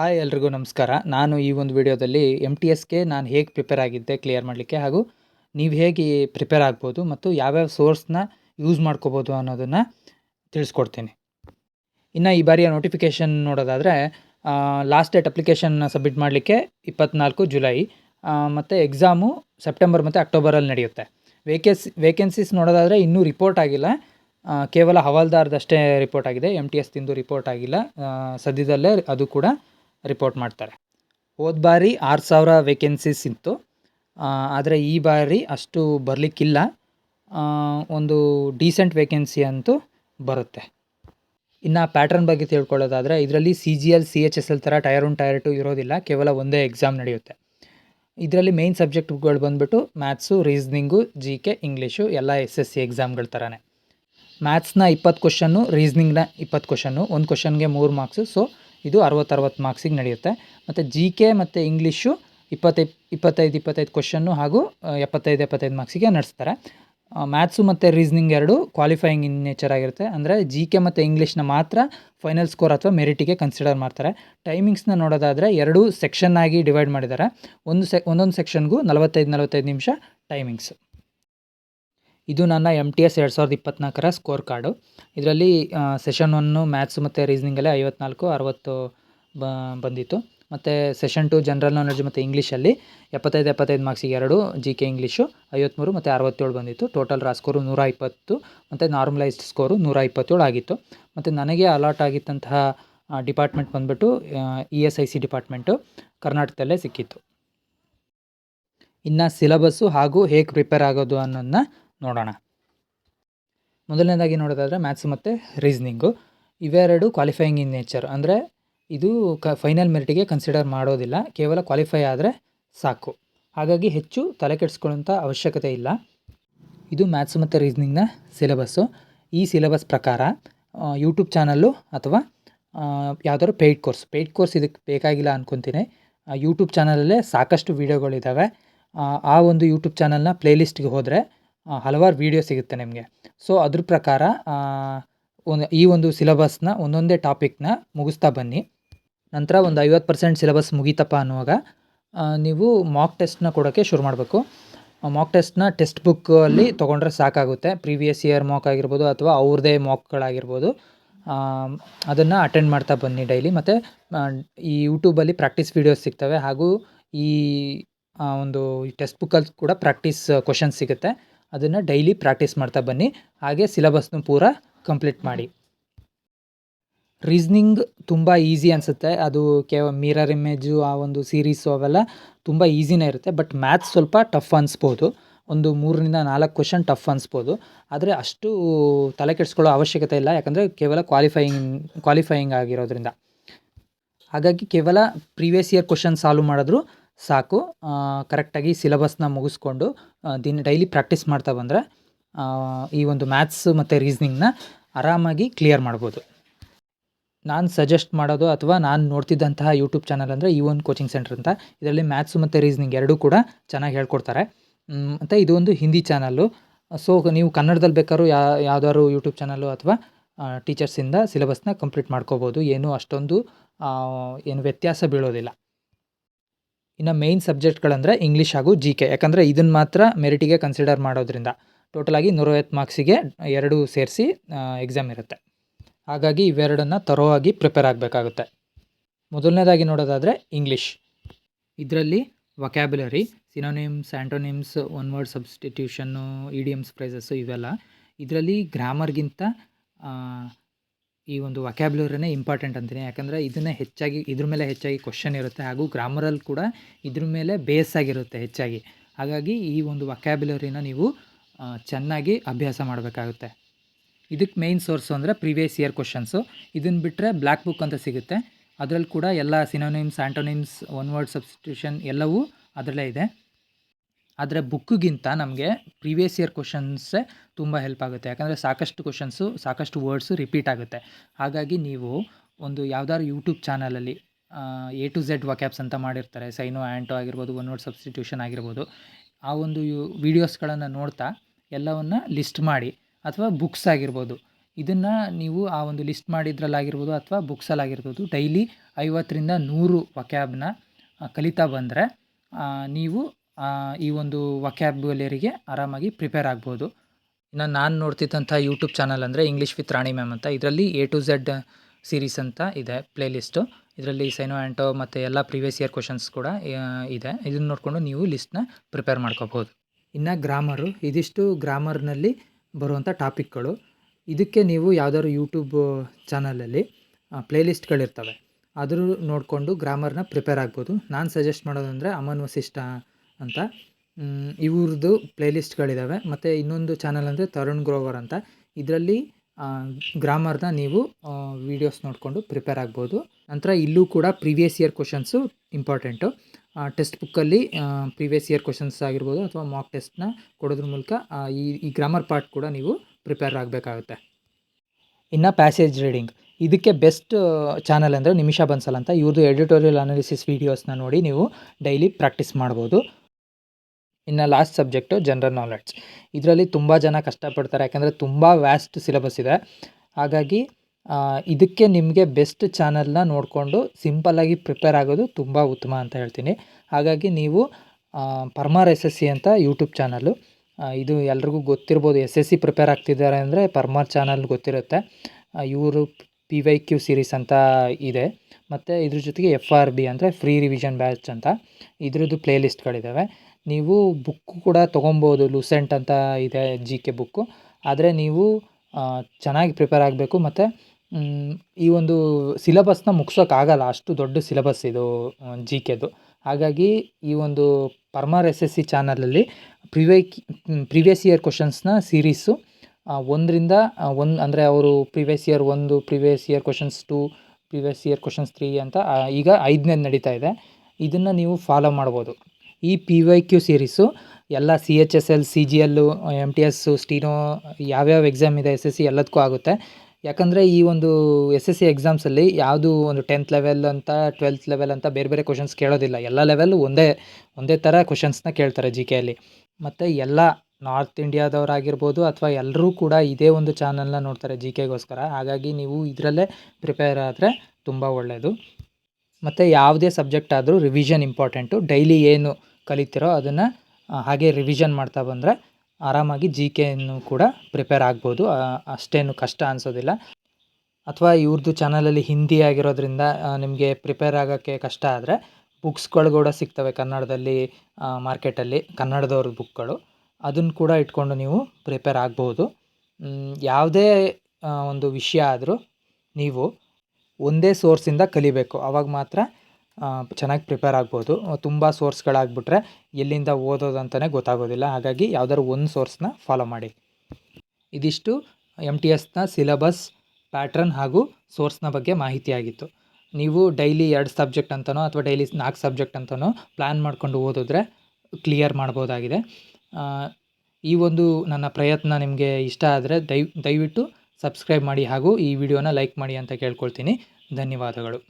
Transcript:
Hi ಎಲ್ರಿಗೂ ನಮಸ್ಕಾರ. ನಾನು ಈ ಒಂದು ವಿಡಿಯೋದಲ್ಲಿ ಎಂ ಟಿ ಎಸ್ಗೆ ನಾನು ಹೇಗೆ ಪ್ರಿಪೇರ್ ಆಗಿದ್ದೆ ಕ್ಲಿಯರ್ ಮಾಡಲಿಕ್ಕೆ ಹಾಗೂ ನೀವು ಹೇಗೆ ಪ್ರಿಪೇರ್ ಆಗ್ಬೋದು ಮತ್ತು ಯಾವ್ಯಾವ ಸೋರ್ಸ್ನ ಯೂಸ್ ಮಾಡ್ಕೋಬೋದು ಅನ್ನೋದನ್ನು ತಿಳಿಸ್ಕೊಡ್ತೀನಿ. ಇನ್ನು ಈ ಬಾರಿಯ ನೋಟಿಫಿಕೇಷನ್ ನೋಡೋದಾದರೆ ಲಾಸ್ಟ್ ಡೇಟ್ ಅಪ್ಲಿಕೇಶನ್ ಸಬ್ಮಿಟ್ ಮಾಡಲಿಕ್ಕೆ ಇಪ್ಪತ್ನಾಲ್ಕು ಜುಲೈ ಮತ್ತು ಎಕ್ಸಾಮು ಸೆಪ್ಟೆಂಬರ್ ಮತ್ತು ಅಕ್ಟೋಬರಲ್ಲಿ ನಡೆಯುತ್ತೆ. ವೇಕೆನ್ಸಿ ವೇಕೆನ್ಸೀಸ್ ನೋಡೋದಾದರೆ ಇನ್ನೂ ರಿಪೋರ್ಟ್ ಆಗಿಲ್ಲ. ಕೇವಲ ಹವಾಲ್ದಾರ್ದಷ್ಟೇ ರಿಪೋರ್ಟ್ ಆಗಿದೆ. ಎಂ ಟಿ ಎಸ್ ತಿಂದು ರಿಪೋರ್ಟ್ ಆಗಿಲ್ಲ. ಸದ್ಯದಲ್ಲೇ ಅದು ಕೂಡ ರಿಪೋರ್ಟ್ ಮಾಡ್ತಾರೆ. ಹೋದ ಬಾರಿ ಆರು ಸಾವಿರ ವೇಕೆನ್ಸೀಸ್ ಇತ್ತು. ಆದರೆ ಈ ಬಾರಿ ಅಷ್ಟು ಬರಲಿಕ್ಕಿಲ್ಲ. ಒಂದು ಡೀಸೆಂಟ್ ವೇಕೆನ್ಸಿ ಅಂತೂ ಬರುತ್ತೆ. ಇನ್ನು ಪ್ಯಾಟ್ರನ್ ಬಗ್ಗೆ ತಿಳ್ಕೊಳ್ಳೋದಾದರೆ ಇದರಲ್ಲಿ C G L C H S L ಥರ ಟಯರ್ ಒನ್ ಟಯರ್ ಟು ಇರೋದಿಲ್ಲ. ಕೇವಲ ಒಂದೇ ಎಕ್ಸಾಮ್ ನಡೆಯುತ್ತೆ. ಇದರಲ್ಲಿ ಮೇಯ್ನ್ ಸಬ್ಜೆಕ್ಟ್ಗಳು ಬಂದುಬಿಟ್ಟು maths reasoning G K English ಎಲ್ಲ ಎಸ್ ಎಸ್ ಸಿ ಎಕ್ಸಾಮ್ಗಳ ಥರನೇ ಮ್ಯಾಥ್ಸ್ನ ಇಪ್ಪತ್ತು ಕ್ವಶನ್ನು ರೀಸ್ನಿಂಗ್ನ ಇಪ್ಪತ್ತು ಕ್ವಶನ್ನು ಒಂದು ಕ್ವಶನ್ಗೆ ಮೂರು ಮಾರ್ಕ್ಸು ಸೊ ಇದು ಅರವತ್ತರವತ್ತು ಅರವತ್ತು ಮಾರ್ಕ್ಸಿಗೆ ನಡೆಯುತ್ತೆ. ಮತ್ತು ಜಿ ಕೆ ಮತ್ತು ಇಂಗ್ಲೀಷು ಇಪ್ಪತ್ತೈದು ಇಪ್ಪತ್ತೈದು ಇಪ್ಪತ್ತೈದು ಕ್ವಶನ್ನು ಹಾಗೂ ಎಪ್ಪತ್ತೈದು ಎಪ್ಪತ್ತೈದು ಮಾರ್ಕ್ಸಿಗೆ ನಡೆಸ್ತಾರೆ. ಮ್ಯಾಥ್ಸು ಮತ್ತು ರೀಸ್ನಿಂಗ್ ಎರಡು ಕ್ವಾಲಿಫೈಯಿಂಗ್ ಇನ್ ನೇಚರ್ ಆಗಿರುತ್ತೆ. ಅಂದರೆ ಜಿ ಕೆ ಮತ್ತು ಇಂಗ್ಲೀಷ್ನ ಮಾತ್ರ ಫೈನಲ್ ಸ್ಕೋರ್ ಅಥವಾ ಮೆರಿಟಿಗೆ ಕನ್ಸಿಡರ್ ಮಾಡ್ತಾರೆ. ಟೈಮಿಂಗ್ಸ್ನ ನೋಡೋದಾದರೆ ಎರಡು ಸೆಕ್ಷನ್ ಆಗಿ ಡಿವೈಡ್ ಮಾಡಿದ್ದಾರೆ. ಒಂದು ಸೆ ಒಂದೊಂದು ಸೆಕ್ಷನ್ಗೂ ನಲವತ್ತೈದು ನಲವತ್ತೈದು ನಿಮಿಷ ಟೈಮಿಂಗ್ಸ್ ಇದು ನನ್ನ ಎಂ ಟಿ ಎಸ್ ಎರಡು ಸಾವಿರದ ಇಪ್ಪತ್ನಾಲ್ಕರ ಸ್ಕೋರ್ ಕಾರ್ಡು ಇದರಲ್ಲಿ ಸೆಷನ್ ಒನ್ನು ಮ್ಯಾಥ್ಸ್ ಮತ್ತು ರೀಸನಿಂಗಲ್ಲೇ ಐವತ್ನಾಲ್ಕು, ಅರವತ್ತು ಬಂದಿತ್ತು. ಮತ್ತು ಸೆಷನ್ ಟು ಜನರಲ್ ನಾಲೆಡ್ಜ್ ಮತ್ತು ಇಂಗ್ಲೀಷಲ್ಲಿ ಎಪ್ಪತ್ತೈದು ಎಪ್ಪತ್ತೈದು ಮಾರ್ಕ್ಸಿಗೆ ಎರಡು ಜಿ ಕೆ ಇಂಗ್ಲೀಷು ಐವತ್ತ್ಮೂರು ಮತ್ತು ಅರವತ್ತೇಳು ಬಂದಿತ್ತು. ಟೋಟಲ್ ರಾ ಸ್ಕೋರು ನೂರ ಇಪ್ಪತ್ತು, ಮತ್ತು ನಾರ್ಮಲೈಸ್ಡ್ ಸ್ಕೋರು ನೂರ ಇಪ್ಪತ್ತೇಳು ಆಗಿತ್ತು. ಮತ್ತು ನನಗೆ ಅಲಾಟ್ ಆಗಿದ್ದಂತಹ ಡಿಪಾರ್ಟ್ಮೆಂಟ್ ಬಂದುಬಿಟ್ಟು E S I C department ಕರ್ನಾಟಕದಲ್ಲೇ ಸಿಕ್ಕಿತ್ತು. ಇನ್ನು ಸಿಲಬಸ್ಸು ಹಾಗೂ ಹೇಗೆ ಪ್ರಿಪೇರ್ ಆಗೋದು ಅನ್ನೋದನ್ನ ನೋಡೋಣ. ಮೊದಲನೇದಾಗಿ ನೋಡೋದಾದರೆ ಮ್ಯಾಥ್ಸ್ ಮತ್ತು ರೀಸ್ನಿಂಗು ಇವೆರಡು ಕ್ವಾಲಿಫೈಯಿಂಗ್ ಇನ್ ನೇಚರ್ ಅಂದರೆ ಇದು ಕ ಫೈನಲ್ ಮೆರಿಟಿಗೆ ಕನ್ಸಿಡರ್ ಮಾಡೋದಿಲ್ಲ. ಕೇವಲ ಕ್ವಾಲಿಫೈ ಆದರೆ ಸಾಕು. ಹಾಗಾಗಿ ಹೆಚ್ಚು ತಲೆ ಕೆಡಿಸ್ಕೊಳ್ಳೋಂಥ ಅವಶ್ಯಕತೆ ಇಲ್ಲ. ಇದು ಮ್ಯಾಥ್ಸ್ ಮತ್ತು ರೀಸ್ನಿಂಗ್ನ ಸಿಲೆಬಸ್ಸು ಈ ಸಿಲೆಬಸ್ ಪ್ರಕಾರ ಯೂಟ್ಯೂಬ್ ಚಾನಲ್ಲು ಅಥವಾ ಯಾವುದಾದ್ರು ಪೇಯ್ಡ್ ಕೋರ್ಸ್ ಪೇಯ್ಡ್ ಕೋರ್ಸ್ ಇದಕ್ಕೆ ಬೇಕಾಗಿಲ್ಲ ಅಂದ್ಕೊತೀನಿ ಯೂಟ್ಯೂಬ್ ಚಾನಲಲ್ಲೇ ಸಾಕಷ್ಟು ವೀಡಿಯೋಗಳಿದ್ದಾವೆ ಆ, ಒಂದು ಯೂಟ್ಯೂಬ್ ಚಾನಲ್ನ ಪ್ಲೇಲಿಸ್ಟ್ಗೆ ಹೋದರೆ ಹಲವಾರು ವೀಡಿಯೋ ಸಿಗುತ್ತೆ ನಿಮಗೆ. ಸೊ ಅದ್ರ ಪ್ರಕಾರ ಒಂದು, ಈ ಒಂದು ಸಿಲಬಸ್ನ ಒಂದೊಂದೇ ಟಾಪಿಕ್ನ ಮುಗಿಸ್ತಾ ಬನ್ನಿ. ನಂತರ ಒಂದು ಐವತ್ತು ಪರ್ಸೆಂಟ್ ಸಿಲೆಬಸ್ ಮುಗೀತಪ್ಪ ಅನ್ನುವಾಗ ನೀವು ಮಾಕ್ ಟೆಸ್ಟ್ನ ಕೊಡೋಕ್ಕೆ ಶುರು ಮಾಡಬೇಕು. ಮಾಕ್ ಟೆಸ್ಟ್ನ ಟೆಕ್ಸ್ಟ್ ಬುಕ್ಕಲ್ಲಿ ತೊಗೊಂಡ್ರೆ ಸಾಕಾಗುತ್ತೆ. ಪ್ರೀವಿಯಸ್ ಇಯರ್ ಮಾಕ್ ಆಗಿರ್ಬೋದು ಅಥವಾ ಅವ್ರದ್ದೇ ಮಾಕ್ಗಳಾಗಿರ್ಬೋದು ಅದನ್ನು ಅಟೆಂಡ್ ಮಾಡ್ತಾ ಬನ್ನಿ ಡೈಲಿ ಮತ್ತು ಈ ಯೂಟ್ಯೂಬಲ್ಲಿ ಪ್ರಾಕ್ಟೀಸ್ ವೀಡಿಯೋಸ್ ಸಿಗ್ತವೆ. ಹಾಗೂ ಈ ಒಂದು ಟೆಕ್ಸ್ಟ್ ಬುಕ್ಕಲ್ಲಿ ಕೂಡ ಪ್ರಾಕ್ಟೀಸ್ ಕ್ವಶನ್ಸ್ ಸಿಗುತ್ತೆ. ಅದನ್ನು ಡೈಲಿ ಪ್ರಾಕ್ಟೀಸ್ ಮಾಡ್ತಾ ಬನ್ನಿ. ಹಾಗೆ ಸಿಲೆಬಸ್ನು ಪೂರ ಕಂಪ್ಲೀಟ್ ಮಾಡಿ. ರೀಸ್ನಿಂಗ್ ತುಂಬ ಈಸಿ ಅನಿಸುತ್ತೆ. ಅದು ಕೇವ ಮಿರರ್ ಇಮೇಜು ಆ ಒಂದು ಸೀರೀಸು ಅವೆಲ್ಲ ತುಂಬ ಈಸಿನೇ ಇರುತ್ತೆ. ಬಟ್ ಮ್ಯಾಥ್ಸ್ ಸ್ವಲ್ಪ ಟಫ್ ಅನಿಸ್ಬೋದು. ಒಂದು ಮೂರರಿಂದ ನಾಲ್ಕು ಕ್ವಶನ್ ಟಫ್ ಅನಿಸ್ಬೋದು. ಆದರೆ ಅಷ್ಟು ತಲೆ ಕೆಡಿಸ್ಕೊಳ್ಳೋ ಅವಶ್ಯಕತೆ ಇಲ್ಲ. ಯಾಕಂದರೆ ಕೇವಲ ಕ್ವಾಲಿಫೈಯಿಂಗ್ ಕ್ವಾಲಿಫೈಯಿಂಗ್ ಆಗಿರೋದ್ರಿಂದ. ಹಾಗಾಗಿ ಕೇವಲ ಪ್ರೀವಿಯಸ್ ಇಯರ್ ಕ್ವಶನ್ ಸಾಲ್ವ್ ಮಾಡಿದ್ರು ಸಾಕು. ಕರೆಕ್ಟಾಗಿ ಸಿಲೆಬಸ್ನ ಮುಗಿಸ್ಕೊಂಡು ದಿನ ಡೈಲಿ ಪ್ರಾಕ್ಟೀಸ್ ಮಾಡ್ತಾ ಬಂದರೆ ಈ ಒಂದು ಮ್ಯಾಥ್ಸ್ ಮತ್ತು ರೀಸ್ನಿಂಗ್ನ ಆರಾಮಾಗಿ ಕ್ಲಿಯರ್ ಮಾಡ್ಬೋದು. ನಾನು ಸಜೆಸ್ಟ್ ಮಾಡೋದು ಅಥವಾ ನಾನು ನೋಡ್ತಿದ್ದಂತಹ ಯೂಟ್ಯೂಬ್ ಚಾನಲ್ ಅಂದರೆ ಈ ಒಂದು ಕೋಚಿಂಗ್ ಸೆಂಟರ್ ಅಂತ. ಇದರಲ್ಲಿ ಮ್ಯಾಥ್ಸ್ ಮತ್ತು ರೀಸ್ನಿಂಗ್ ಎರಡೂ ಕೂಡ ಚೆನ್ನಾಗಿ ಹೇಳ್ಕೊಡ್ತಾರೆ. ಮತ್ತು ಇದು ಒಂದು ಹಿಂದಿ ಚಾನಲ್ಲು. ಸೊ, ನೀವು ಕನ್ನಡದಲ್ಲಿ ಬೇಕಾದ್ರೂ ಯಾ, ಯಾವ್ದಾದ್ರು ಯೂಟ್ಯೂಬ್ ಚಾನಲ್ಲು ಅಥವಾ ಟೀಚರ್ಸಿಂದ ಸಿಲೆಬಸ್ನ ಕಂಪ್ಲೀಟ್ ಮಾಡ್ಕೋಬೋದು. ಏನು ಅಷ್ಟೊಂದು ಏನು ವ್ಯತ್ಯಾಸ ಬೀಳೋದಿಲ್ಲ. ಇನ್ನು ಮೇನ್ ಸಬ್ಜೆಕ್ಟ್ಗಳಂದರೆ ಇಂಗ್ಲೀಷ್ ಹಾಗೂ ಜಿ ಕೆ ಯಾಕಂದರೆ ಇದನ್ನು ಮಾತ್ರ ಮೆರಿಟಿಗೆ ಕನ್ಸಿಡರ್ ಮಾಡೋದ್ರಿಂದ. ಟೋಟಲಾಗಿ ನೂರೈವತ್ತು ಮಾರ್ಕ್ಸಿಗೆ ಎರಡು ಸೇರಿಸಿ ಎಕ್ಸಾಮ್ ಇರುತ್ತೆ. ಹಾಗಾಗಿ ಇವೆರಡನ್ನು ತರೋವಾಗಿ ಪ್ರಿಪೇರ್ ಆಗಬೇಕಾಗುತ್ತೆ. ಮೊದಲನೇದಾಗಿ ನೋಡೋದಾದರೆ ಇಂಗ್ಲೀಷ್ ಇದರಲ್ಲಿ vocabulary synonyms antonyms one word substitution idioms phrases ಇವೆಲ್ಲ. ಇದರಲ್ಲಿ ಗ್ರಾಮರ್ಗಿಂತ ಈ ಒಂದು ವಕ್ಯಾಬ್ಲರಿನೇ ಇಂಪಾರ್ಟೆಂಟ್ ಅಂತೀನಿ. ಯಾಕಂದರೆ ಇದನ್ನೇ ಹೆಚ್ಚಾಗಿ, ಇದ್ರ ಮೇಲೆ ಹೆಚ್ಚಾಗಿ ಕ್ವಶನ್ ಇರುತ್ತೆ. ಹಾಗೂ ಗ್ರಾಮರಲ್ಲಿ ಕೂಡ ಇದ್ರ ಮೇಲೆ ಬೇಸ್ ಆಗಿರುತ್ತೆ ಹೆಚ್ಚಾಗಿ. ಹಾಗಾಗಿ ಈ ಒಂದು ವಕ್ಯಾಬ್ಯುಲರಿನ ನೀವು ಚೆನ್ನಾಗಿ ಅಭ್ಯಾಸ ಮಾಡಬೇಕಾಗುತ್ತೆ. ಇದಕ್ಕೆ ಮೇಯ್ನ್ ಸೋರ್ಸು ಅಂದರೆ ಪ್ರೀವಿಯಸ್ ಇಯರ್ ಕ್ವಶನ್ಸು ಇದನ್ನು ಬಿಟ್ಟರೆ ಬ್ಲ್ಯಾಕ್ ಬುಕ್ ಅಂತ ಸಿಗುತ್ತೆ. ಅದರಲ್ಲಿ ಕೂಡ ಎಲ್ಲ synonyms antonyms one word substitution ಎಲ್ಲವೂ ಅದರಲ್ಲೇ ಇದೆ. ಆದರೆ ಬುಕ್ಕಿಗಿಂತ ನಮಗೆ ಪ್ರೀವಿಯಸ್ ಇಯರ್ ಕ್ವಶನ್ಸೇ ತುಂಬ ಹೆಲ್ಪ್ ಆಗುತ್ತೆ. ಯಾಕಂದರೆ ಸಾಕಷ್ಟು ಕ್ವಶನ್ಸು ಸಾಕಷ್ಟು ವರ್ಡ್ಸು ರಿಪೀಟ್ ಆಗುತ್ತೆ. ಹಾಗಾಗಿ ನೀವು ಒಂದು ಯಾವ್ದಾದ್ರು ಯೂಟ್ಯೂಬ್ ಚಾನಲಲ್ಲಿ ಎ ಟು ಝೆಡ್ ವಕ್ಯಾಬ್ಸ್ ಅಂತ ಮಾಡಿರ್ತಾರೆ. ಸೈನೋ ಆ್ಯಂಟೋ ಆಗಿರ್ಬೋದು ಒನ್ ವರ್ಡ್ ಸಬ್ಸ್ಟಿಟ್ಯೂಷನ್ ಆಗಿರ್ಬೋದು. ಆ ಒಂದು ಯು ವೀಡಿಯೋಸ್ಗಳನ್ನು ನೋಡ್ತಾ ಎಲ್ಲವನ್ನು ಲಿಸ್ಟ್ ಮಾಡಿ ಅಥವಾ ಬುಕ್ಸ್ ಆಗಿರ್ಬೋದು. ಇದನ್ನು ನೀವು ಆ ಒಂದು ಲಿಸ್ಟ್ ಮಾಡಿದ್ರಲ್ಲಾಗಿರ್ಬೋದು ಅಥವಾ ಬುಕ್ಸಲ್ಲಾಗಿರ್ಬೋದು ಡೈಲಿ ಐವತ್ತರಿಂದ ನೂರು ವಕ್ಯಾಬ್ನ ಕಲಿತಾ ಬಂದರೆ ನೀವು ಈ ಒಂದು ವಕ್ಯಾಬ್ಯುಲರಿಗೆ ಆರಾಮಾಗಿ ಪ್ರಿಪೇರ್ ಆಗ್ಬೋದು. ಇನ್ನು ನಾನು ನೋಡ್ತಿದ್ದಂಥ ಯೂಟ್ಯೂಬ್ ಚಾನಲ್ ಅಂದರೆ ಇಂಗ್ಲೀಷ್ ವಿತ್ ರಾಣಿ ಮ್ಯಾಮ್ ಅಂತ. ಇದರಲ್ಲಿ ಎ ಟು ಝೆಡ್ ಸೀರೀಸ್ ಅಂತ ಇದೆ ಪ್ಲೇಲಿಸ್ಟು ಇದರಲ್ಲಿ ಸೈನೋ ಆ್ಯಂಟೋ ಮತ್ತು ಎಲ್ಲ ಪ್ರೀವಿಯಸ್ ಇಯರ್ ಕ್ವಶನ್ಸ್ ಕೂಡ ಇದೆ. ಇದನ್ನು ನೋಡಿಕೊಂಡು ನೀವು ಲಿಸ್ಟ್ನ ಪ್ರಿಪೇರ್ ಮಾಡ್ಕೋಬೋದು. ಇನ್ನು ಗ್ರಾಮರು ಇದಿಷ್ಟು ಗ್ರಾಮರ್ನಲ್ಲಿ ಬರುವಂಥ ಟಾಪಿಕ್ಗಳು ಇದಕ್ಕೆ ನೀವು ಯಾವುದಾದ್ರು ಯೂಟ್ಯೂಬ್ ಚಾನಲಲ್ಲಿ ಪ್ಲೇಲಿಸ್ಟ್ಗಳಿರ್ತವೆ ಆದರೂ ನೋಡಿಕೊಂಡು ಗ್ರಾಮರ್ನ ಪ್ರಿಪೇರ್ ಆಗ್ಬೋದು. ನಾನು ಸಜೆಸ್ಟ್ ಮಾಡೋದಂದರೆ ಅಮನ್ ವಸಿಷ್ಠ ಅಂತ. ಇವ್ರದ್ದು ಪ್ಲೇಲಿಸ್ಟ್ಗಳಿದ್ದಾವೆ ಮತ್ತು ಇನ್ನೊಂದು ಚಾನಲ್ ಅಂದರೆ ತರುಣ್ ಗ್ರೋವರ್ ಅಂತ. ಇದರಲ್ಲಿ ಗ್ರಾಮರ್ನ ನೀವು ವೀಡಿಯೋಸ್ ನೋಡಿಕೊಂಡು ಪ್ರಿಪೇರ್ ಆಗ್ಬೋದು. ನಂತರ ಇಲ್ಲೂ ಕೂಡ previous year questions important. Test ಬುಕ್ಕಲ್ಲಿ ಪ್ರೀವಿಯಸ್ ಇಯರ್ ಕ್ವಶನ್ಸ್ ಆಗಿರ್ಬೋದು ಅಥವಾ ಮಾಕ್ ಟೆಸ್ಟ್ನ ಕೊಡೋದ್ರ ಮೂಲಕ ಈ ಈ ಗ್ರಾಮರ್ ಪಾರ್ಟ್ ಕೂಡ ನೀವು ಪ್ರಿಪೇರ್ ಆಗಬೇಕಾಗುತ್ತೆ. ಇನ್ನು ಪ್ಯಾಸೇಜ್ ರೀಡಿಂಗ್. ಇದಕ್ಕೆ ಬೆಸ್ಟ್ ಚಾನಲ್ ಅಂದರೆ ನಿಮಿಷ ಬನ್ಸಲ್ ಅಂತ. ಇವ್ರದ್ದು ಎಡಿಟೋರಿಯಲ್ ಅನಾಲಿಸಿಸ್ ವೀಡಿಯೋಸ್ನ ನೋಡಿ ನೀವು ಡೈಲಿ ಪ್ರಾಕ್ಟೀಸ್ ಮಾಡ್ಬೋದು. ಇನ್ನು ಲಾಸ್ಟ್ ಸಬ್ಜೆಕ್ಟು ಜನರಲ್ ನಾಲೆಡ್ಜ್ ಇದರಲ್ಲಿ ತುಂಬ ಜನ ಕಷ್ಟಪಡ್ತಾರೆ, ಯಾಕಂದರೆ ತುಂಬ ವ್ಯಾಸ್ಟ್ ಸಿಲೆಬಸ್ ಇದೆ. ಹಾಗಾಗಿ ಇದಕ್ಕೆ ನಿಮಗೆ ಬೆಸ್ಟ್ ಚಾನಲ್ನ ನೋಡಿಕೊಂಡು ಸಿಂಪಲ್ಲಾಗಿ ಪ್ರಿಪೇರ್ ಆಗೋದು ತುಂಬ ಉತ್ತಮ ಅಂತ ಹೇಳ್ತೀನಿ. ಹಾಗಾಗಿ ನೀವು ಪರ್ಮಾರ್ ಎಸ್ ಎಸ್ ಸಿ ಅಂತ ಯೂಟ್ಯೂಬ್ ಚಾನಲ್ಲು ಇದು ಎಲ್ರಿಗೂ ಗೊತ್ತಿರ್ಬೋದು. ಎಸ್ ಎಸ್ ಸಿ ಪ್ರಿಪೇರ್ ಆಗ್ತಿದ್ದಾರೆ ಅಂದರೆ ಪರ್ಮಾರ್ ಚಾನಲ್ ಗೊತ್ತಿರುತ್ತೆ. ಇವರು ಪಿ ವೈ ಕ್ಯೂ ಸೀರೀಸ್ ಅಂತ ಇದೆ. ಮತ್ತು ಇದ್ರ ಜೊತೆಗೆ ಎಫ್ ಆರ್ ಬಿ ಅಂದರೆ ಫ್ರೀ ರಿವಿಷನ್ ಬ್ಯಾಚ್ ಅಂತ. ಇದ್ರದ್ದು ಪ್ಲೇ ಲಿಸ್ಟ್ಗಳಿದ್ದಾವೆ ನೀವು ಬುಕ್ಕು ಕೂಡ ತೊಗೊಬೋದು, ಲೂಸೆಂಟ್ ಅಂತ ಇದೆ ಜಿ ಕೆ ಬುಕ್ಕು. ಆದರೆ ನೀವು ಚೆನ್ನಾಗಿ ಪ್ರಿಪೇರ್ ಆಗಬೇಕು ಮತ್ತು ಈ ಒಂದು ಸಿಲೆಬಸ್ನ ಮುಗ್ಸೋಕ್ಕಾಗಲ್ಲ, ಅಷ್ಟು ದೊಡ್ಡ ಸಿಲೆಬಸ್ ಇದು ಜಿ ಕೆದು ಹಾಗಾಗಿ ಈ ಒಂದು ಪರ್ಮಾರ್ ಎಸ್ ಎಸ್ ಸಿ ಚಾನಲಲ್ಲಿ ಪ್ರಿವೈ ಪ್ರಿವಿಯಸ್ ಇಯರ್ ಕ್ವಶನ್ಸ್ನ ಸೀರೀಸು ಒಂದರಿಂದ ಒಂದು, ಅಂದರೆ ಅವರು ಪ್ರಿವಿಯಸ್ ಇಯರ್ ಒಂದು, previous year questions two, previous year questions three ಅಂತ ಈಗ ಐದನೇದು ನಡೀತಾ ಇದೆ. ಇದನ್ನು ನೀವು ಫಾಲೋ ಮಾಡ್ಬೋದು. ಈ ಪಿ ವೈ ಕ್ಯೂ ಸೀರೀಸು ಎಲ್ಲ C H S L C G L M T S steno ಯಾವ್ಯಾವ ಎಕ್ಸಾಮ್ ಇದೆ ಎಸ್ ಎಸ್ ಸಿ ಎಲ್ಲದಕ್ಕೂ ಆಗುತ್ತೆ. ಯಾಕಂದರೆ ಈ ಒಂದು ಎಸ್ ಎಸ್ ಸಿ ಎಕ್ಸಾಮ್ಸಲ್ಲಿ ಯಾವುದು ಒಂದು ಟೆಂತ್ ಲೆವೆಲ್ ಅಂತ ಟ್ವೆಲ್ತ್ ಲೆವೆಲ್ ಅಂತ ಬೇರೆ ಬೇರೆ ಕ್ವಶನ್ಸ್ ಕೇಳೋದಿಲ್ಲ. ಎಲ್ಲ ಲೆವೆಲ್ ಒಂದೇ ಒಂದೇ ಥರ ಕ್ವಶನ್ಸ್ನ ಕೇಳ್ತಾರೆ ಜಿ ಕೆಯಲ್ಲಿ ಮತ್ತು ಎಲ್ಲ ನಾರ್ತ್ ಇಂಡಿಯಾದವರಾಗಿರ್ಬೋದು ಅಥವಾ ಎಲ್ಲರೂ ಕೂಡ ಇದೇ ಒಂದು ಚಾನಲ್ನ ನೋಡ್ತಾರೆ ಜಿ ಕೆಗೋಸ್ಕರ ಹಾಗಾಗಿ ನೀವು ಇದರಲ್ಲೇ ಪ್ರಿಪೇರ್ ಆದರೆ ತುಂಬ ಒಳ್ಳೆಯದು ಮತ್ತು ಯಾವುದೇ ಸಬ್ಜೆಕ್ಟ್ ಆದರೂ ರಿವಿಷನ್ ಇಂಪಾರ್ಟೆಂಟು ಡೈಲಿ ಏನು ಕಲಿತಿರೋ ಅದನ್ನು ಹಾಗೆ ರಿವಿಷನ್ ಮಾಡ್ತಾ ಬಂದರೆ ಆರಾಮಾಗಿ ಜಿ ಕೆಯನ್ನು ಕೂಡ ಪ್ರಿಪೇರ್ ಆಗ್ಬೋದು. ಅಷ್ಟೇನು ಕಷ್ಟ ಅನಿಸೋದಿಲ್ಲ. ಅಥವಾ ಇವ್ರದ್ದು ಚಾನಲಲ್ಲಿ ಹಿಂದಿ ಆಗಿರೋದ್ರಿಂದ ನಿಮಗೆ ಪ್ರಿಪೇರ್ ಆಗೋಕ್ಕೆ ಕಷ್ಟ ಆದರೆ ಬುಕ್ಸ್ಗಳು ಕೂಡ ಸಿಗ್ತವೆ ಕನ್ನಡದಲ್ಲಿ ಮಾರ್ಕೆಟಲ್ಲಿ ಕನ್ನಡದವ್ರ ಬುಕ್ಗಳು ಅದನ್ನು ಕೂಡ ಇಟ್ಕೊಂಡು ನೀವು ಪ್ರಿಪೇರ್ ಆಗ್ಬೋದು. ಯಾವುದೇ ಒಂದು ವಿಷಯ ಆದರೂ ನೀವು ಒಂದೇ ಸೋರ್ಸಿಂದ ಕಲಿಬೇಕು. ಆವಾಗ ಮಾತ್ರ ಚೆನ್ನಾಗಿ ಪ್ರಿಪೇರ್ ಆಗ್ಬೋದು. ತುಂಬ ಸೋರ್ಸ್ಗಳಾಗ್ಬಿಟ್ರೆ ಎಲ್ಲಿಂದ ಓದೋದು ಅಂತಲೇ ಗೊತ್ತಾಗೋದಿಲ್ಲ. ಹಾಗಾಗಿ ಯಾವ್ದಾದ್ರು ಒಂದು ಸೋರ್ಸ್ನ ಫಾಲೋ ಮಾಡಿ. ಇದಿಷ್ಟು ಎಂ ಟಿ ಎಸ್ನ ಸಿಲಬಸ್ ಪ್ಯಾಟ್ರನ್ ಹಾಗೂ ಸೋರ್ಸ್ನ ಬಗ್ಗೆ ಮಾಹಿತಿಯಾಗಿತ್ತು ನೀವು ಡೈಲಿ ಎರಡು ಸಬ್ಜೆಕ್ಟ್ ಅಂತನೋ ಅಥವಾ ಡೈಲಿ ನಾಲ್ಕು ಸಬ್ಜೆಕ್ಟ್ ಅಂತನೋ ಪ್ಲ್ಯಾನ್ ಮಾಡ್ಕೊಂಡು ಓದಿದ್ರೆ ಕ್ಲಿಯರ್ ಮಾಡ್ಬೋದಾಗಿದೆ. ಈ ಒಂದು ನನ್ನ ಪ್ರಯತ್ನ ನಿಮಗೆ ಇಷ್ಟ ಆದರೆ ದಯ, ದಯವಿಟ್ಟು ಸಬ್ಸ್ಕ್ರೈಬ್ ಮಾಡಿ ಹಾಗೂ ಈ ವಿಡಿಯೋನ ಲೈಕ್ ಮಾಡಿ ಅಂತ ಕೇಳ್ಕೊಳ್ತೀನಿ. ಧನ್ಯವಾದಗಳು.